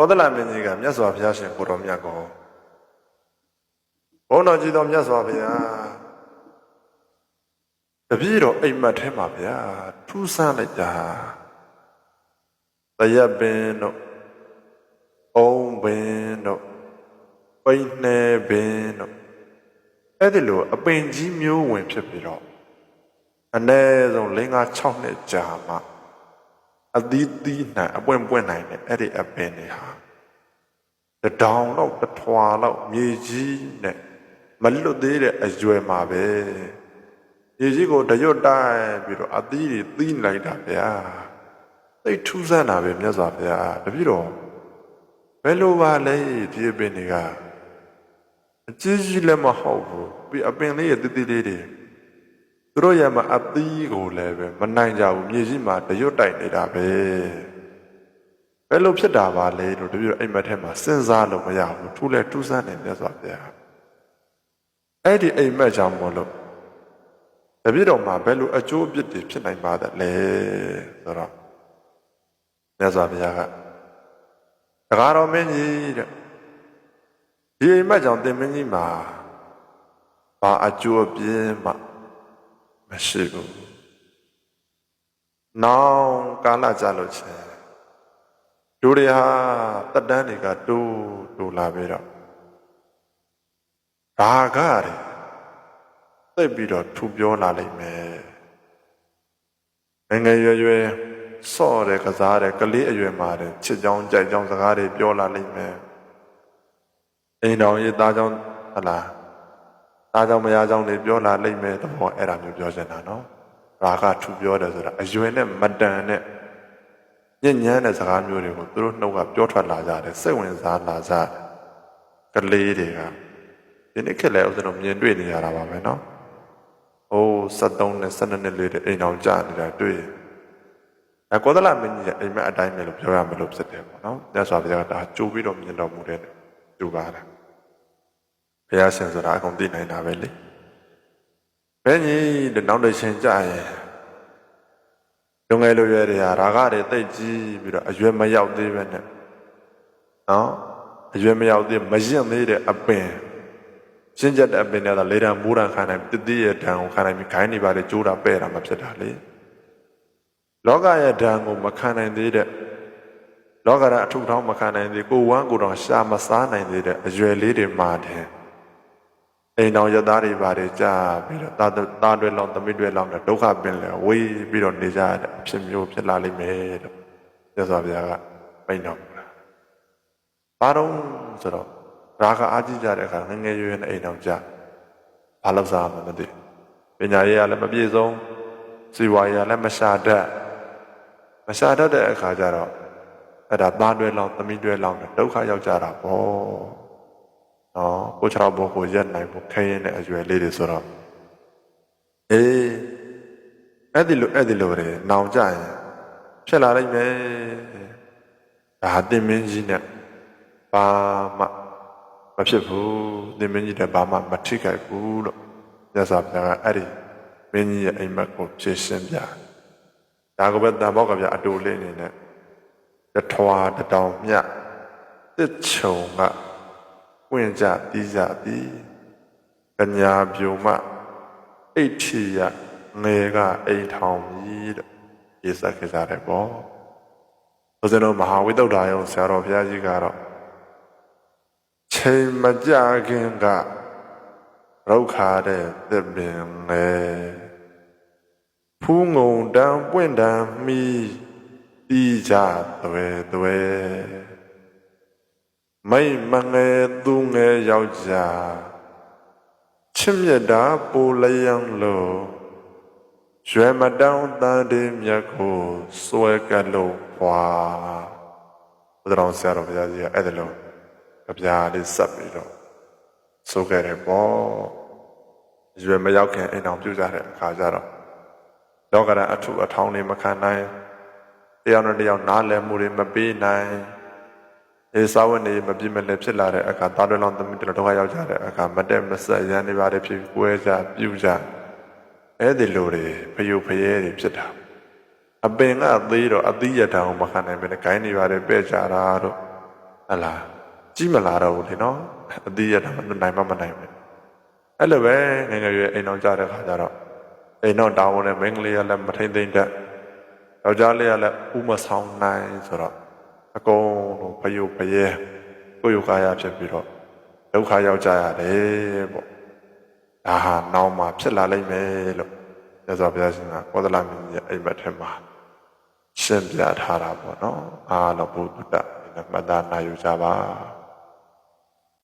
ဘောဓလမင်းကြီးကမြတ်စွာဘုရားရှင်ကိုတော်မြတ်ကိုဘုန်းတော်ကြီးတော်မြတ်စွာဘုရားတပည့်တော်အိမ်မက်ထဲမှာဗျာထူးဆန်းလိုက်တာတရက်ပင်တို့အုံးပင်တို့ပိနှဲပင်တို့အဲ့ဒီလိုအပင်ကြီးမျိုးဝင်ဖြစ်ပြီးတော့အနည်းဆုံး၄၅6နှစ်ကြာမှ အသီးသီးနိုင်အပွင့်ပွင့်နိုင်တဲ့အဲ့ဒီအပင်တွေဟာတစ်တောင်တော့တစ်ထွာတော့မြေကြီးနဲ့မလွတ်သေးတဲ့အရွယ်မှာပဲမြေကြီးကိုတရွတ်တိုင်းပြီးတော့အသီးတွေသီးလိုက်တာဗျာသိပ်ထူးဆန်းတာပဲမြတ်စွာဘုရားတပည့်တော်ဘယ်လိုပါလဲဒီအပင်တွေကအကြီးကြီးလည်းမဟုတ်ဘူးပြီးအပင်လေးရဲ့တိတိလေးတွေ သူတို့ရဲ့မှာအသီးကိုလည်းပဲမနိုင်ကြဘူးမြေကြီးမှာတရွတ်တိုက်နေတာပဲဘယ်လိုဖြစ်တာပါလဲလို့တပည့်တော်အိမ်မက်ထဲမှာစဉ်းစားလို့မရဘူးထူးလဲထူးဆန်းတယ်မြတ်စွာဘုရားအဲ့ဒီအိမ်မက်ကြောင့်မို့လို့တပည့်တော်မှာဘယ်လိုအကျိုးအပြစ်တွေဖြစ်နိုင်ပါသလဲဆိုတော့မြတ်စွာဘုရားကတကားတော်မင်းကြီးတဲ့ဒီအိမ်မက်ကြောင့်တင်မင်းကြီးမှာဘာအကျိုးအပြစ်မှ မရှိဘူး။နောင်ကာလကြလို့ချင်းလူတွေဟာတက်တန်းတွေကတိုးတိုးလာပြီးတော့ဒါကတွေသိပ်ပြီးတော့ထူပြောလာလိမ့်မယ်။ငယ်ငယ်ရွယ်ရွယ်စော့တဲ့ကစားတဲ့ကလေးအရွယ်မှာတဲ့ချစ်ကြောင်းကြိုက်ကြောင်းစကားတွေပြောလာလိမ့်မယ်။အိမ်တော်ရေးသားကြောင်းဟလား သားကြောင့်မရကြောင့်တွေပြောလာလိမ့်မယ်သဘောအဲ့ဒါမျိုးပြောချင်တာနော်ရာဂထူပြောတယ်ဆိုတာအရွယ်နဲ့မတန်နဲ့ညဉ့်ညမ်းတဲ့စကားမျိုးတွေကိုသူတို့နှုတ်ကပြောထွက်လာကြတယ်စိတ်ဝင်စားလာကြတယ်ကလေးတွေကဒီနေ့ခက်လဲဥစ္စာတော့မြင်တွေ့နေရတာပါပဲနော်ဟိုး73နဲ့12နှစ်လေးတဲ့အိမ်အောင်ကြာနေတာတွေ့ရင်အကောဒလာမင်းကြီးရဲ့အိမ်မက်အတိုင်းပဲလို့ပြောရမလို့ဖြစ်တယ်ပေါ့နော်မြတ်စွာဘုရားကဒါကြိုးပြီးတော့မြင်တော်မူတဲ့သူပါလား ဘုရားရှင်ဆိုတာအကုန်သိနိုင်တာပဲလေဘယ်ကြီးတဲ့နောက်တစ်ချိန်ကြာရင်လူငယ်လူရွယ်တွေဟာရာဂတွေတိတ်ကြီးပြီးတော့အရွယ်မရောက်သေးပဲနဲ့နော်အရွယ်မရောက်သေးမရင်သေးတဲ့အပင်ရှင်းချက်တဲ့အပင်တွေကတော့လေတံမိုးတံခံနိုင်တတိရဲ့ဓာန်ကိုခံနိုင်ပြီးခိုင်းနေပါလေကျိုးတာပဲ့တာမဖြစ်တာလေလောကရဲ့ဓာန်ကိုမခံနိုင်သေးတဲ့လောကရန်အထုထောင်းမခံနိုင်သေးကိုဝမ်းကိုယ်တော်ရှာမစားနိုင်သေးတဲ့အရွယ်လေးတွေမှာတယ် အိမ်တော်ရသားတွေပါတယ်ကြာပြီးတော့သားသားတွေလောင်းသမီးတွေလောင်းတဲ့ဒုက္ခပင်လဲဝေးပြီးတော့နေကြတဲ့အဖြစ်မျိုးဖြစ်လာလိမ့်မယ်လို့မြတ်စွာဘုရားကပိန်တော်မူတာ။ဘာတော့ဆိုတော့ရာဂအာကြီးကြတဲ့အခါငယ်ငယ်ရွယ်ရွယ်နဲ့အိမ်တော်ကြာဘာလို့စားမှမသိပညာရေးကလည်းမပြည့်စုံစီဝါရေးကလည်းမရှာတတ်မရှာတတ်တဲ့အခါကျတော့အဲ့ဒါသားတွေလောင်းသမီးတွေလောင်းတဲ့ဒုက္ခရောက်ကြတာပေါ့။နော် ကိုချောဘောကိုရက်နိုင်ဖို့ခဲရင်တဲ့အရွယ်လေးတွေဆိုတော့အေးအဲ့ဒီလိုအဲ့ဒီလိုတွေနောင်ကြရင်ဖြစ်လာနိုင်မယ်ဒါတင်မင်းကြီးနဲ့ဘာမှမဖြစ်ဘူးတင်မင်းကြီးနဲ့ဘာမှမထိခိုက်ဘူးလို့မြတ်စွာဘုရားကအဲ့ဒီမင်းကြီးရဲ့အိမ်မက်ကိုဖြည့်ရှင်းပြဒါကပဲတန်ဘောက်ကပြအတူလေးအနေနဲ့တထွားတတောင်မြတ်တစ်ချုံက ဝင်ကြပြီးကြသည်ကညာပြူမအိတ်ထီရငယ်ကအိမ်ထောင်ပြီးတဲ့ရေးဆက်ခဲ့ကြတယ်ပေါ့ဘုဇင်တို့မဟာဝိတ္တုဒ္ဓါယုံဆရာတော်ဘုရားကြီးကတော့ချိန်မကြခင်ကရောက်ခါတဲ့သစ်ပင်လေဖူးငုံတန်းပွင့်တန်းမီတီးကြသွဲသွဲ မိတ်မငယ်သူငယ်ယောက်ျားချစ်မြတ်တာပူလျံလို့ရွယ်မတောင်းတန်တဲ့မြတ်ကိုစွဲကလို့ပွာဘုရားဆရာတော်ဘုရားကြီးကအဲ့ဒါလို့ကြပြားလေးဆက်ပြီးတော့ဆိုခဲ့တယ်ပေါ့ရွယ်မရောက်ခင်အိမ်အောင်ပြုကြတဲ့အခါကျတော့လောကရန်အထုအထောင်းတွေမခံနိုင်တရားနဲ့တရားနားလည်မှုတွေမပေးနိုင် အေးစာဝတ်နေမပြည့်မလဲဖြစ်လာတဲ့အခါသားတော်လောင်းသမီးတော်ဒုက္ခရောက်ကြတဲ့အခါမတက်မဆက်ရန်နေပါတယ်ဖြစ်ကွဲကြပြုကြအဲ့ဒီလိုတွေဖယုဖယဲတွေဖြစ်တာအပင်ကသေးတော့အသီးရတံကိုမခံနိုင်ဘဲနဲ့ဂိုင်းနေပါတယ်ပဲ့ကြတာတို့ဟလာကြီးမလာတော့ဘူးလေနော်အတိရတာမနိုင်မမနိုင်ပဲအဲ့လိုပဲငယ်ငယ်ရွယ်အိမ်အောင်ကြတဲ့ခါကျတော့အိမ်တော့တောင်းဝင်တဲ့မိန်းကလေးကလည်းမထိမ့်သိမ့်တတ်ယောက်ျားလေးကလည်းဥမဆောင်နိုင်ဆိုတော့ အကုန်လုံးဖယုတ်ဖယဲကိုယ်ယုတ်ကာယဖြစ်ပြီးတော့ဒုက္ခရောက်ကြရတယ်ပေါ့ဒါဟာနောက်မှဖြစ်လာလိမ့်မယ်လို့မြတ်စွာဘုရားရှင်ကကောသလမင်းကြီးရဲ့အိမ်မက်ထဲမှာရှင်းပြထားတာပေါ့နော်အားလုံးဘုဒ္ဓတ္တမှတ်သားနိုင်ယူကြပါ